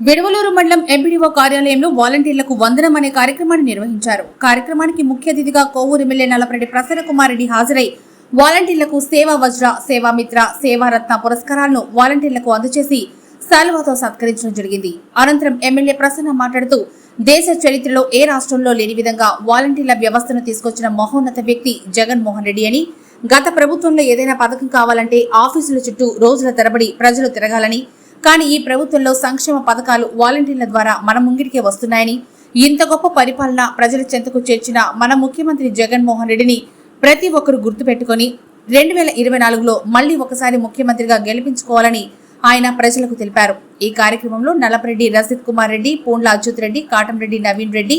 విడవలూరు మండలం ఎంపీడీఓ కార్యాలయంలో వాలంటీర్లకు వందనం అనే కార్యక్రమాన్ని నిర్వహించారు. కార్యక్రమానికి ముఖ్య అతిథిగా కోవూరు ఎమ్మెల్యే నల్లపరెడ్డి ప్రసన్న కుమార్ రెడ్డి హాజరై వాలంటీర్లకు సేవా వజ్ర సేవామిత్ర సేవారత్న పురస్కారాలను వాలంటీర్లకు అందజేసి శాలువాతో సత్కరించడం జరిగింది. అనంతరం ఎమ్మెల్యే ప్రసన్న మాట్లాడుతూ దేశ చరిత్రలో ఏ రాష్ట్రంలో లేని విధంగా వాలంటీర్ల వ్యవస్థను తీసుకొచ్చిన మహోన్నత వ్యక్తి జగన్మోహన్ రెడ్డి అని గత ప్రభుత్వంలో ఏదైనా పథకం కావాలంటే ఆఫీసుల చుట్టూ రోజుల తరబడి ప్రజలు తిరగాలని కానీ ఈ ప్రభుత్వంలో సంక్షేమ పథకాలు వాలంటీర్ల ద్వారా మన ముంగిరికే వస్తున్నాయని ఇంత గొప్ప పరిపాలన ప్రజల చెంతకు చేర్చిన మన ముఖ్యమంత్రి జగన్మోహన్ రెడ్డిని ప్రతి ఒక్కరు గుర్తుపెట్టుకుని రెండు వేల ఇరవై నాలుగులో మళ్ళీ ఒకసారి ముఖ్యమంత్రిగా గెలిపించుకోవాలని ఆయన ప్రజలకు తెలిపారు. ఈ కార్యక్రమంలో Nallapareddy Rasith Kumar Reddy Poondla Achyut Reddy Katamreddy Naveen Reddy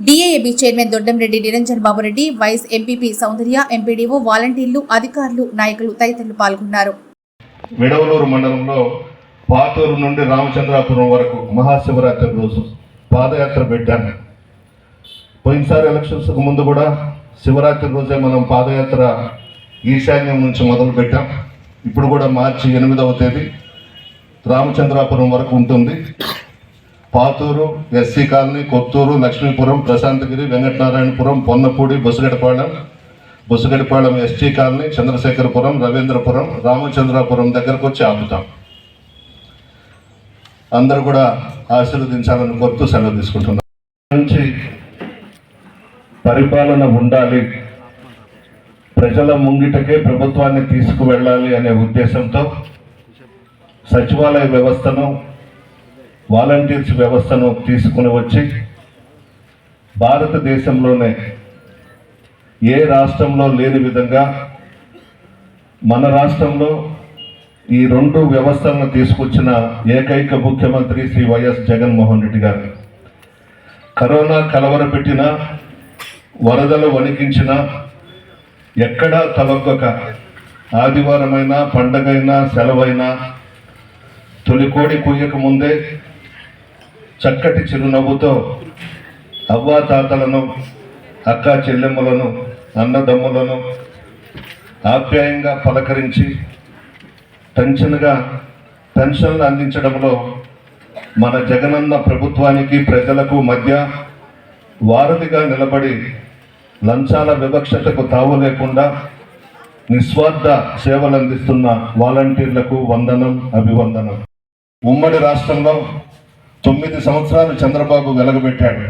DAAB chairman Doddamreddy Niranjan Babu Reddy vice MPP Soundarya MPDO వాలంటీర్లు అధికారులు నాయకులు తదితరులు పాల్గొన్నారు. మండలంలో పాతూరు నుండి రామచంద్రాపురం వరకు మహాశివరాత్రి రోజు పాదయాత్ర పెట్టాను. పోయినసారి ఎలక్షన్స్కు ముందు కూడా శివరాత్రి రోజే మనం పాదయాత్ర ఈశాన్యం నుంచి మొదలు పెట్టాం. ఇప్పుడు కూడా మార్చి ఎనిమిదవ తేదీ రామచంద్రాపురం వరకు ఉంటుంది. Pathuru SC colony Kothuru Lakshmipuram Prasanthagiri Venkatanarayanapuram Ponnapudi Bosagadapalem Bosagadapalem ST colony Chandrasekharapuram Ravindrapuram Ramachandrapuram దగ్గరకు వచ్చి ఆపుతాం. అందరూ కూడా ఆశీర్వదించాలని కోరుతూ సెలవు తీసుకుంటున్నాం. నుంచి పరిపాలన ఉండాలి. ప్రజల ముంగిటకే ప్రభుత్వాన్ని తీసుకువెళ్ళాలి అనే ఉద్దేశంతో సచివాలయ వ్యవస్థను వాలంటీర్స్ వ్యవస్థను తీసుకుని వచ్చి భారతదేశంలోనే ఏ రాష్ట్రంలో లేని విధంగా మన రాష్ట్రంలో ఈ రెండు వ్యవస్థలను తీసుకొచ్చిన ఏకైక ముఖ్యమంత్రి శ్రీ వైఎస్ జగన్మోహన్ రెడ్డి గారు కరోనా కలవరపెట్టిన వరదలు వణికించిన ఎక్కడా తలొగ్గక ఆదివారమైనా పండగైనా సెలవైనా తొలికోడి కొయ్యక ముందే చక్కటి చిరునవ్వుతో అవ్వా తాతలను అక్కా చెల్లెమ్మలను అన్నదమ్ములను ఆప్యాయంగా పలకరించి పెన్షన్గా పెన్షన్లు అందించడంలో మన జగనన్న ప్రభుత్వానికి ప్రజలకు మధ్య వారధిగా నిలబడి లంచాల వివక్షతకు తావు లేకుండా నిస్వార్థ సేవలు అందిస్తున్న వాలంటీర్లకు వందనం అభివందనం. ఉమ్మడి రాష్ట్రంలో తొమ్మిది సంవత్సరాలు చంద్రబాబు వెలగబెట్టాడు.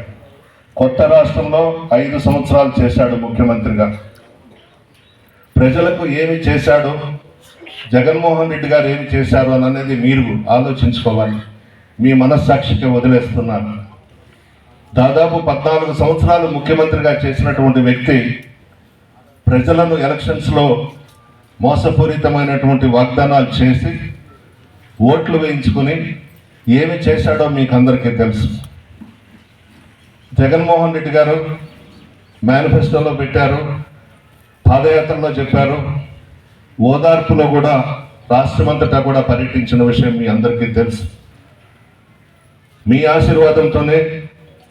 కొత్త రాష్ట్రంలో ఐదు సంవత్సరాలు చేశాడు ముఖ్యమంత్రిగా. ప్రజలకు ఏమి చేశాడో? జగన్మోహన్ రెడ్డి గారు ఏమి చేశారు అని అనేది మీరు ఆలోచించుకోవాలి. మీ మనస్సాక్షికి వదిలేస్తున్నాను దాదాపు పద్నాలుగు సంవత్సరాలు ముఖ్యమంత్రిగా చేసినటువంటి వ్యక్తి ప్రజలను ఎలక్షన్స్లో మోసపూరితమైనటువంటి వాగ్దానాలు చేసి ఓట్లు వేయించుకుని ఏమి చేశాడో మీకు అందరికీ తెలుసు. జగన్మోహన్ రెడ్డి గారు మేనిఫెస్టోలో పెట్టారు పాదయాత్రలో చెప్పారు ఓదార్పులో కూడా రాష్ట్రమంతటా కూడా పర్యటించిన విషయం మీ అందరికీ తెలుసు. మీ ఆశీర్వాదంతోనే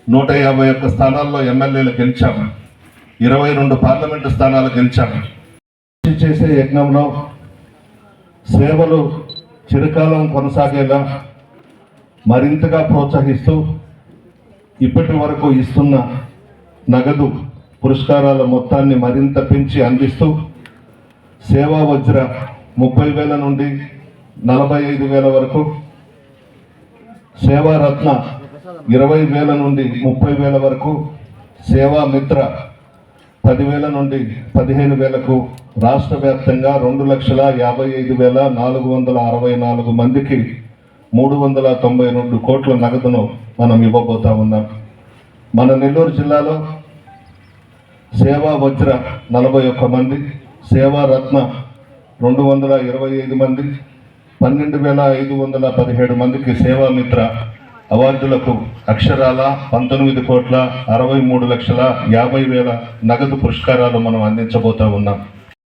నూట యాభై ఒక్క స్థానాల్లో ఎమ్మెల్యేలు గెలిచాము. ఇరవై రెండు పార్లమెంటు స్థానాలు గెలిచాము. చేసే యజ్ఞంలో సేవలు చిరకాలం కొనసాగేలా మరింతగా ప్రోత్సహిస్తూ ఇప్పటి వరకు ఇస్తున్న నగదు పురస్కారాల మొత్తాన్ని మరింత పెంచి అందిస్తూ సేవా వజ్ర ముప్పై వేల నుండి నలభై ఐదు వేల వరకు సేవారత్న ఇరవై వేల నుండి ముప్పై వేల వరకు సేవా మిత్ర పదివేల నుండి పదిహేను వేలకు రాష్ట్ర వ్యాప్తంగా రెండు లక్షల యాభై ఐదు వేల నాలుగు వందల అరవై నాలుగు మందికి మూడు వందల తొంభై రెండు కోట్ల నగదును మనం ఇవ్వబోతా ఉన్నాం. మన నెల్లూరు జిల్లాలో సేవా వజ్ర నలభై ఒక్క మంది సేవా రత్న రెండు వందల ఇరవై ఐదు మంది పన్నెండు వేల ఐదు వందల పదిహేడు మందికి సేవామిత్ర అవార్డులకు అక్షరాల పంతొమ్మిది కోట్ల అరవై మూడు లక్షల యాభై వేల నగదు పురస్కారాలు మనం అందించబోతా ఉన్నాం.